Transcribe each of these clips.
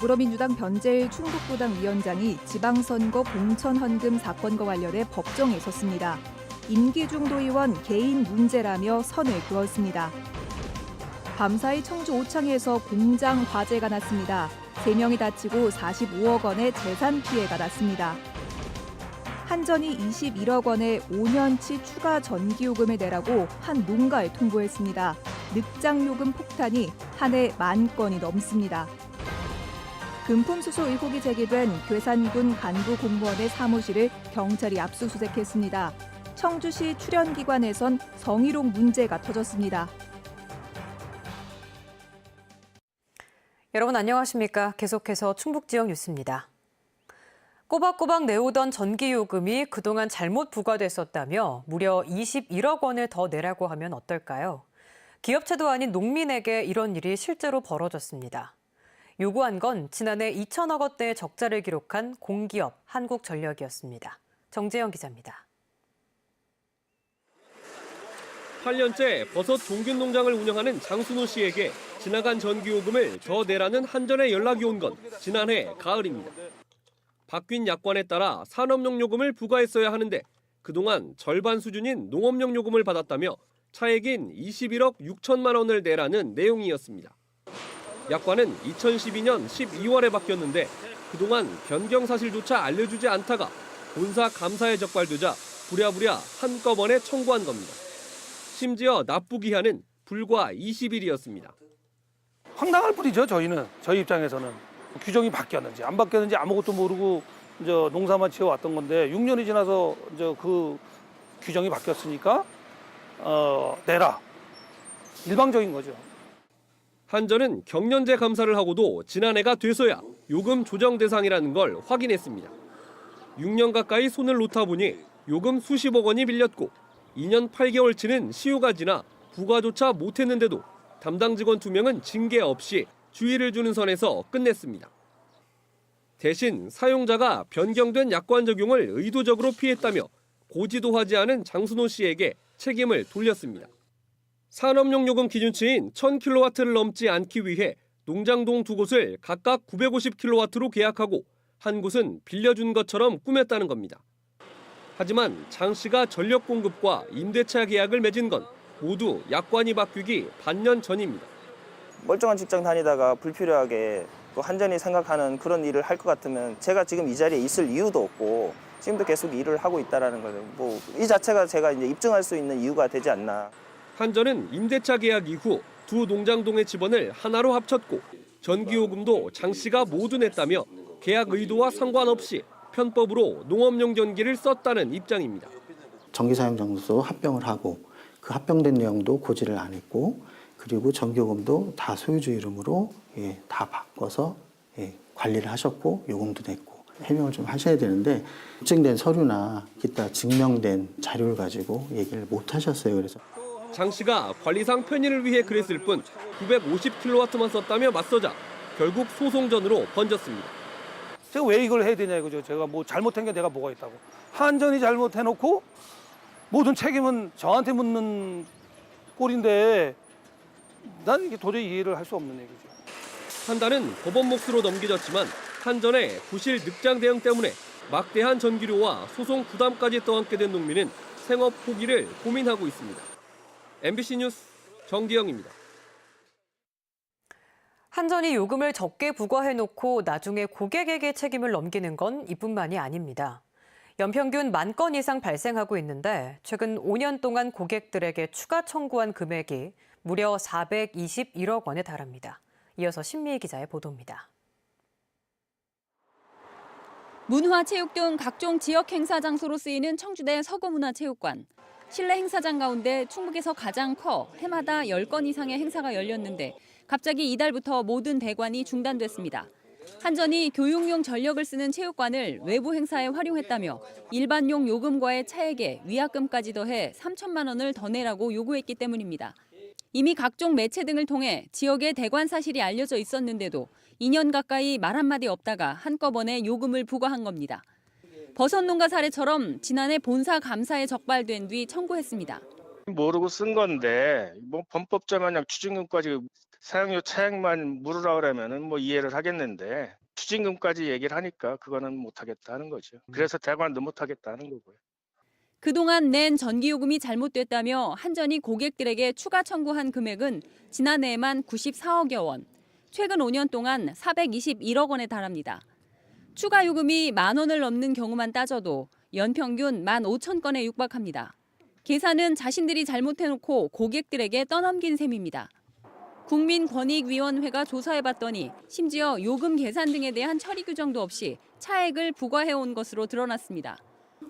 더불어민주당 변재일 충북부당 위원장이 지방선거 공천 헌금 사건과 관련해 법정에 섰습니다. 임기 중 도의원 개인 문제라며 선을 그었습니다. 밤사이 청주 오창에서 공장 화재가 났습니다. 3명이 다치고 45억 원의 재산 피해가 났습니다. 한전이 21억 원의 5년치 추가 전기요금을 내라고 한 농가에 통보했습니다. 늑장요금 폭탄이 한 해 만 건이 넘습니다. 금품 수수 의혹이 제기된 괴산군 간부 공무원의 사무실을 경찰이 압수수색했습니다. 청주시 출연기관에선 성희롱 문제가 터졌습니다. 여러분 안녕하십니까? 계속해서 충북 지역 뉴스입니다. 꼬박꼬박 내오던 전기요금이 그동안 잘못 부과됐었다며 무려 21억 원을 더 내라고 하면 어떨까요? 기업체도 아닌 농민에게 이런 일이 실제로 벌어졌습니다. 요구한 건 지난해 2천억 원대의 적자를 기록한 공기업 한국전력이었습니다. 정재영 기자입니다. 8년째 버섯 종균 농장을 운영하는 장순호 씨에게 지나간 전기요금을 더 내라는 한전의 연락이 온 건 지난해 가을입니다. 바뀐 약관에 따라 산업용 요금을 부과했어야 하는데 그동안 절반 수준인 농업용 요금을 받았다며 차액인 21억 6천만 원을 내라는 내용이었습니다. 약관은 2012년 12월에 바뀌었는데 그동안 변경 사실조차 알려주지 않다가 본사 감사에 적발되자 부랴부랴 한꺼번에 청구한 겁니다. 심지어 납부 기한은 불과 20일이었습니다. 황당할 뿐이죠 저희는 저희 입장에서는 규정이 바뀌었는지 안 바뀌었는지 아무것도 모르고 이제 농사만 지어왔던 건데 6년이 지나서 이제 그 규정이 바뀌었으니까 어, 내라 일방적인 거죠. 한전은 경년제 감사를 하고도 지난해가 돼서야 요금 조정 대상이라는 걸 확인했습니다. 6년 가까이 손을 놓다 보니 요금 수십억 원이 빌렸고 2년 8개월치는 시효가 지나 부과조차 못했는데도 담당 직원 2명은 징계 없이 주의를 주는 선에서 끝냈습니다. 대신 사용자가 변경된 약관 적용을 의도적으로 피했다며 고지도 하지 않은 장순호 씨에게 책임을 돌렸습니다. 산업용 요금 기준치인 1000kW를 넘지 않기 위해 농장동 두 곳을 각각 950kW로 계약하고 한 곳은 빌려준 것처럼 꾸몄다는 겁니다. 하지만 장 씨가 전력 공급과 임대차 계약을 맺은 건 모두 약관이 바뀌기 반년 전입니다. 멀쩡한 직장 다니다가 불필요하게 또 한전이 생각하는 그런 일을 할 것 같으면 제가 지금 이 자리에 있을 이유도 없고 지금도 계속 일을 하고 있다라는 거는 뭐이 자체가 제가 이제 입증할 수 있는 이유가 되지 않나. 한전은 임대차 계약 이후 두 농장동의 집원을 하나로 합쳤고 전기요금도 장 씨가 모두 냈다며 계약 의도와 상관없이 편법으로 농업용 전기를 썼다는 입장입니다. 전기 사용 장소 합병을 하고 그 합병된 내용도 고지를 안 했고 그리고 전기요금도 다 소유주 이름으로 예, 다 바꿔서 예, 관리를 하셨고 요금도 냈고 해명을 좀 하셔야 되는데 입증된 서류나 기타 증명된 자료를 가지고 얘기를 못 하셨어요. 그래서 장 씨가 관리상 편의를 위해 그랬을 뿐 950kW만 썼다며 맞서자 결국 소송전으로 번졌습니다. 제가 왜 이걸 해야 되냐 이거죠. 제가 뭐 잘못한 게 내가 뭐가 있다고. 한전이 잘못해놓고 모든 책임은 저한테 묻는 꼴인데 난 이게 도저히 이해를 할 수 없는 얘기죠. 판단은 법원 몫으로 넘겨졌지만 한전의 부실 늑장 대응 때문에 막대한 전기료와 소송 부담까지 떠안게 된 농민은 생업 포기를 고민하고 있습니다. MBC 뉴스 정기영입니다. 한전이 요금을 적게 부과해놓고 나중에 고객에게 책임을 넘기는 건 이뿐만이 아닙니다. 연평균 만 건 이상 발생하고 있는데 최근 5년 동안 고객들에게 추가 청구한 금액이 무려 421억 원에 달합니다. 이어서 신미희 기자의 보도입니다. 문화체육 등 각종 지역 행사 장소로 쓰이는 청주대 서구문화체육관. 실내 행사장 가운데 충북에서 가장 커 해마다 10건 이상의 행사가 열렸는데 갑자기 이달부터 모든 대관이 중단됐습니다. 한전이 교육용 전력을 쓰는 체육관을 외부 행사에 활용했다며 일반용 요금과의 차액에 위약금까지 더해 3천만 원을 더 내라고 요구했기 때문입니다. 이미 각종 매체 등을 통해 지역의 대관 사실이 알려져 있었는데도 2년 가까이 말 한마디 없다가 한꺼번에 요금을 부과한 겁니다. 버섯 농가 사례처럼 지난해 본사 감사에 적발된 뒤 청구했습니다. 모르고 쓴 건데 뭐 범법자 마냥 추징금까지 사용료 차액만 물으라 그러면은 뭐 이해를 하겠는데 추징금까지 얘기를 하니까 그거는 못 하겠다는 거죠. 그래서 대관도 못 하겠다는 거고요. 그동안 낸 전기요금이 잘못됐다며 한전이 고객들에게 추가 청구한 금액은 지난해에만 94억여 원, 최근 5년 동안 421억 원에 달합니다. 추가 요금이 만 원을 넘는 경우만 따져도 연평균 1만 5천 건에 육박합니다. 계산은 자신들이 잘못해놓고 고객들에게 떠넘긴 셈입니다. 국민권익위원회가 조사해봤더니 심지어 요금 계산 등에 대한 처리 규정도 없이 차액을 부과해온 것으로 드러났습니다.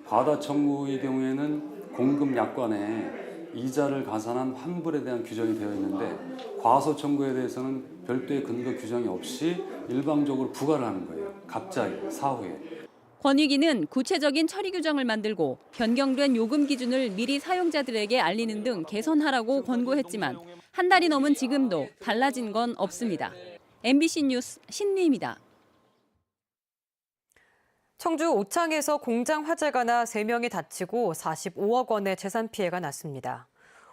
과다 청구의 경우에는 공급 약관에 이자를 가산한 환불에 대한 규정이 되어 있는데 과소 청구에 대해서는 별도의 근거 규정이 없이 일방적으로 부과를 하는 거예요. 갑자기 사후에. 권익위는 구체적인 처리 규정을 만들고 변경된 요금 기준을 미리 사용자들에게 알리는 등 개선하라고 권고했지만 한 달이 넘은 지금도 달라진 건 없습니다. MBC 뉴스 신미입니다. 청주 오창에서 공장 화재가 나 3명이 다치고 45억 원의 재산 피해가 났습니다.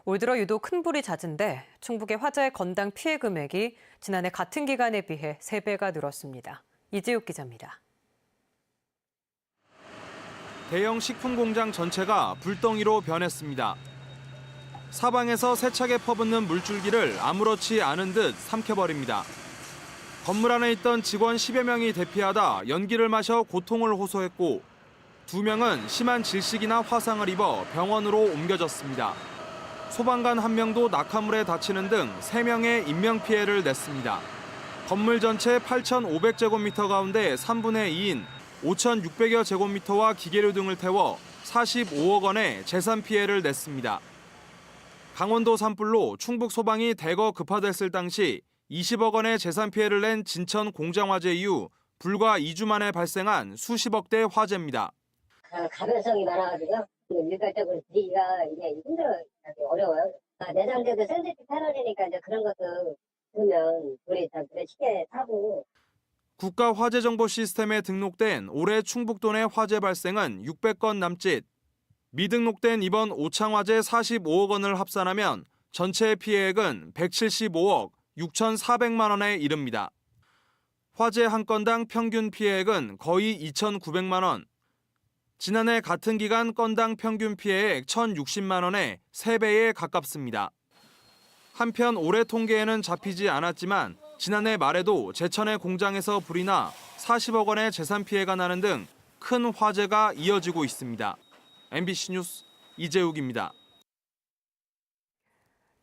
올 들어 유독 큰 불이 잦은데 충북의 화재 건당 피해 금액이 지난해 같은 기간에 비해 3배가 늘었습니다. 이재욱 기자입니다. 대형 식품 공장 전체가 불덩이로 변했습니다. 사방에서 세차게 퍼붓는 물줄기를 아무렇지 않은 듯 삼켜버립니다. 건물 안에 있던 직원 10여 명이 대피하다 연기를 마셔 고통을 호소했고 두 명은 심한 질식이나 화상을 입어 병원으로 옮겨졌습니다. 소방관 한 명도 낙하물에 다치는 등 3명의 인명피해를 냈습니다. 건물 전체 8,500제곱미터 가운데 3분의 2인 5,600여 제곱미터와 기계류 등을 태워 45억 원의 재산 피해를 냈습니다. 강원도 산불로 충북 소방이 대거 급파됐을 당시 20억 원의 재산 피해를 낸 진천 공장 화재 이후 불과 2주 만에 발생한 수십억 대 화재입니다. 아, 가변성이 많아가지고요. 일괄적으로 드리기가 이게 힘들어요. 어려워요. 아, 내장재도 센시티브 패널이니까 이제 그런 것도 쓰면 불이 다 불에 쉽게 타고 국가 화재 정보 시스템에 등록된 올해 충북도 내 화재 발생은 600건 남짓. 미등록된 이번 오창 화재 45억 원을 합산하면 전체 피해액은 175억 6,400만 원에 이릅니다. 화재 한 건당 평균 피해액은 거의 2,900만 원. 지난해 같은 기간 건당 평균 피해액 1,060만 원에 3배에 가깝습니다. 한편 올해 통계에는 잡히지 않았지만 지난해 말에도 제천의 공장에서 불이 나 40억 원의 재산 피해가 나는 등 큰 화재가 이어지고 있습니다. MBC 뉴스 이재욱입니다.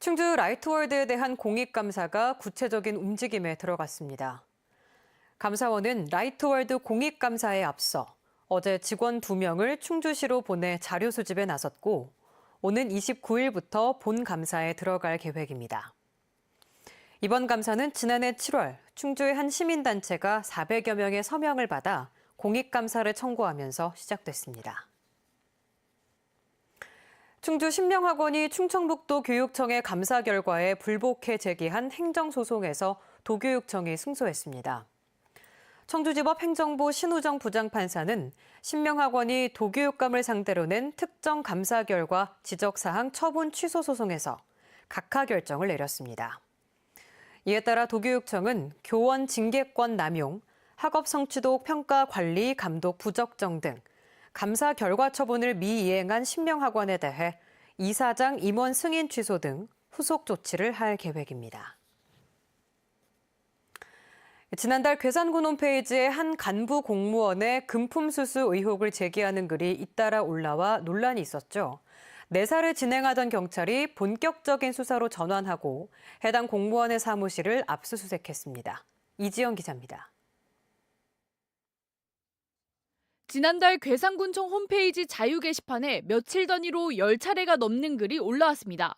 충주 라이트월드에 대한 공익감사가 구체적인 움직임에 들어갔습니다. 감사원은 라이트월드 공익감사에 앞서 어제 직원 2명을 충주시로 보내 자료 수집에 나섰고 오는 29일부터 본 감사에 들어갈 계획입니다. 이번 감사는 지난해 7월 충주의 한 시민단체가 400여 명의 서명을 받아 공익감사를 청구하면서 시작됐습니다. 충주 신명학원이 충청북도 교육청의 감사 결과에 불복해 제기한 행정소송에서 도교육청이 승소했습니다. 청주지법 행정부 신우정 부장판사는 신명학원이 도교육감을 상대로 낸 특정 감사 결과 지적사항 처분 취소 소송에서 각하 결정을 내렸습니다. 이에 따라 도교육청은 교원 징계권 남용, 학업 성취도 평가 관리 감독 부적정 등 감사 결과 처분을 미이행한 신명학원에 대해 이사장 임원 승인 취소 등 후속 조치를 할 계획입니다. 지난달 괴산군 홈페이지에 한 간부 공무원의 금품 수수 의혹을 제기하는 글이 잇따라 올라와 논란이 있었죠. 내사를 진행하던 경찰이 본격적인 수사로 전환하고 해당 공무원의 사무실을 압수수색했습니다. 이지영 기자입니다. 지난달 괴산군청 홈페이지 자유 게시판에 며칠 단위로 10차례가 넘는 글이 올라왔습니다.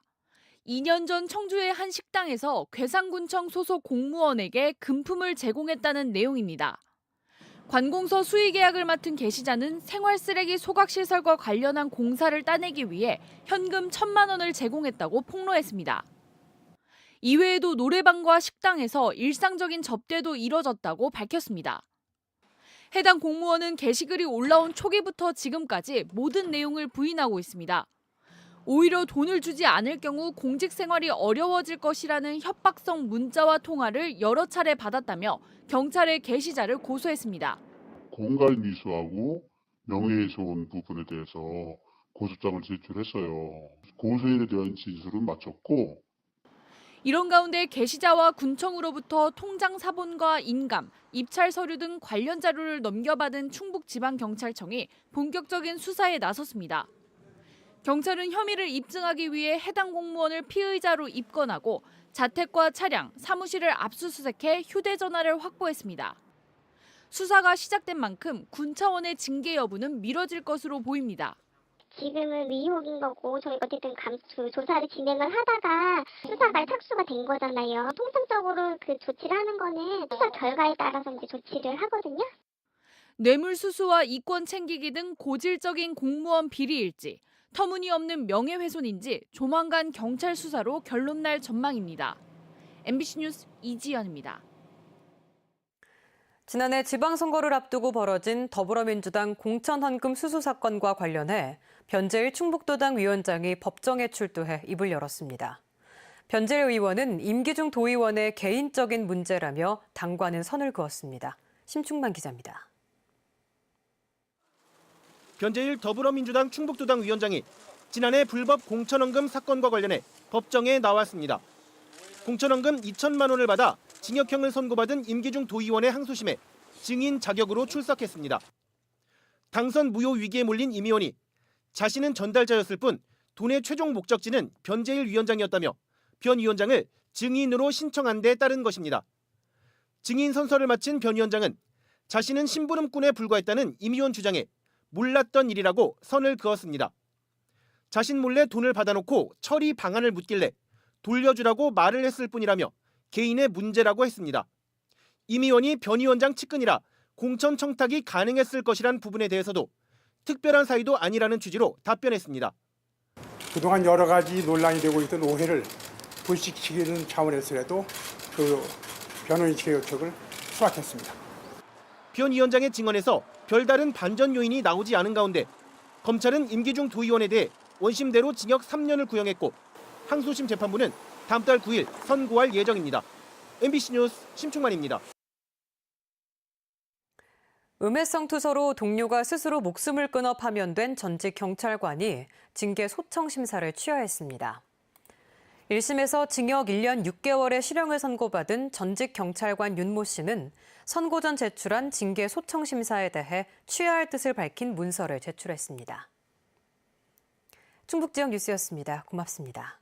2년 전 청주의 한 식당에서 괴산군청 소속 공무원에게 금품을 제공했다는 내용입니다. 관공서 수의 계약을 맡은 게시자는 생활 쓰레기 소각 시설과 관련한 공사를 따내기 위해 현금 1천만 원을 제공했다고 폭로했습니다. 이외에도 노래방과 식당에서 일상적인 접대도 이뤄졌다고 밝혔습니다. 해당 공무원은 게시글이 올라온 초기부터 지금까지 모든 내용을 부인하고 있습니다. 오히려 돈을 주지 않을 경우 공직 생활이 어려워질 것이라는 협박성 문자와 통화를 여러 차례 받았다며 경찰에 개 시자를 고소했습니다. 공갈 미수하고 명예훼손 온 부분에 대해서 고소장을 제출했어요. 고소인에 대한 진술은 마쳤고 이런 가운데 게시자와 군청으로부터 통장 사본과 인감, 입찰 서류 등 관련 자료를 넘겨받은 충북지방경찰청이 본격적인 수사에 나섰습니다. 경찰은 혐의를 입증하기 위해 해당 공무원을 피의자로 입건하고 자택과 차량, 사무실을 압수수색해 휴대전화를 확보했습니다. 수사가 시작된 만큼 군 차원의 징계 여부는 미뤄질 것으로 보입니다. 지금은 의혹인 거고 저희가 어쨌든 감, 그 조사를 진행을 하다가 수사가 착수가 된 거잖아요. 통상적으로 그 조치를 하는 거는 수사 결과에 따라서 이제 조치를 하거든요. 뇌물 수수와 이권 챙기기 등 고질적인 공무원 비리일지, 터무니없는 명예훼손인지 조만간 경찰 수사로 결론 날 전망입니다. MBC 뉴스 이지연입니다. 지난해 지방선거를 앞두고 벌어진 더불어민주당 공천 헌금 수수 사건과 관련해 변재일 충북도당 위원장이 법정에 출두해 입을 열었습니다. 변재일 의원은 임기중 도의원의 개인적인 문제라며 당과는 선을 그었습니다. 심충만 기자입니다. 변재일 더불어민주당 충북도당 위원장이 지난해 불법 공천원금 사건과 관련해 법정에 나왔습니다. 공천원금 2천만 원을 받아 징역형을 선고받은 임기중 도의원의 항소심에 증인 자격으로 출석했습니다. 당선 무효 위기에 몰린 임 의원이 자신은 전달자였을 뿐 돈의 최종 목적지는 변재일 위원장이었다며 변 위원장을 증인으로 신청한 데 따른 것입니다. 증인 선서를 마친 변 위원장은 자신은 심부름꾼에 불과했다는 임 의원 주장에 몰랐던 일이라고 선을 그었습니다. 자신 몰래 돈을 받아놓고 처리 방안을 묻길래 돌려주라고 말을 했을 뿐이라며 개인의 문제라고 했습니다. 임 의원이 변 위원장 측근이라 공천 청탁이 가능했을 것이란 부분에 대해서도 특별한 사이도 아니라는 취지로 답변했습니다. 그동안 여러 가지 논란이 되고 있던 오해를 불식시키는 차원에서라도 그 변호인 측의 요청을 수락했습니다. 변 위원장의 증언에서 별다른 반전 요인이 나오지 않은 가운데 검찰은 임기중 도의원에 대해 원심대로 징역 3년을 구형했고 항소심 재판부는 다음 달 9일 선고할 예정입니다. MBC 뉴스 심충만입니다. 음해성 투서로 동료가 스스로 목숨을 끊어 파면된 전직 경찰관이 징계 소청 심사를 취하했습니다. 1심에서 징역 1년 6개월의 실형을 선고받은 전직 경찰관 윤 모 씨는 선고 전 제출한 징계 소청 심사에 대해 취하할 뜻을 밝힌 문서를 제출했습니다. 충북 지역 뉴스였습니다. 고맙습니다.